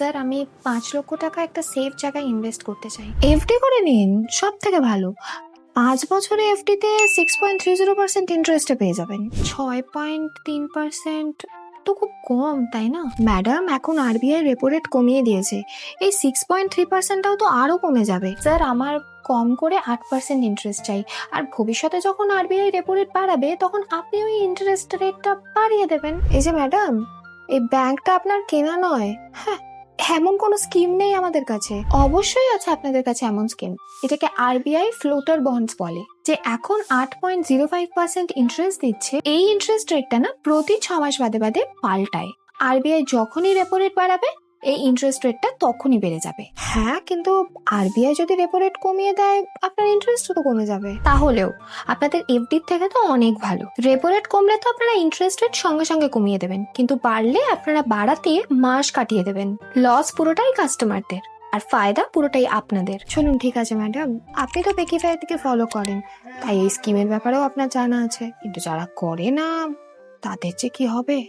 Sir, আমি পাঁচ লক্ষ টাকা একটা সেফ জায়গায় ইনভেস্ট করতে চাই। এফডি করে নিন সব থেকে ভালো। পাঁচ বছরে এফডিতে six point three zero percent ইন্টারেস্টে পেয়ে যাবেন। ছয় পয়েন্ট তিন পার্সেন্ট তো খুব কম, তাই না? ম্যাডাম এখন আরবিআই রেপো রেট কমিয়ে দিয়েছে। এই সিক্স পয়েন্ট থ্রি পার্সেন্টটাও তো আরও কমে যাবে। স্যার, আমার কম করে আট পার্সেন্ট ইন্টারেস্ট চাই। আর ভবিষ্যতে যখন আরবিআই রেপো রেট বাড়াবে, তখন আপনি ওই ইন্টারেস্ট রেটটা বাড়িয়ে দেবেন। এই যে ম্যাডাম এই ব্যাংকটা আপনার কেনা নয়। হ্যাঁ এমন কোনো স্কিম নেই আমাদের কাছে। অবশ্যই আছে আপনাদের কাছে এমন স্কিম এটাকে আরবিআই ফ্লোটার বন্ডস বলে, যে এখন আট point zero five percent interest দিচ্ছে। এই ইন্টারেস্ট রেটটা না প্রতি ছ মাস বাদে বাদে পাল্টায়। আরবিআই যখনই রেপো রেট বাড়াবে এই ইন্টারেস্ট রেটটা তখনই বেড়ে যাবে। হ্যাঁ কিন্তু আরবিআই যদি রেপো রেট কমিয়ে দেয় আপনার ইন্টারেস্টও তো কমে যাবে। তাহলেও আপনাদের এফডির থেকে তো অনেক ভালো। রেপো রেট কমলে তো আপনারা ইন্টারেস্ট রেট সঙ্গে সঙ্গে কমিয়ে দেবেন কিন্তু বাড়লে আপনারা বাড়াতে মাস কাটিয়ে দেবেন। লস পুরোটাই কাস্টমারদের আর ফায়দা পুরোটাই আপনাদের। শুনুন ঠিক আছে ম্যাডাম আপনি তো পেকিফাই থেকে ফলো করেন তাই এই স্কিমের ব্যাপারেও আপনার জানা আছে। কিন্তু যারা করে না তাদের যে কি হবে?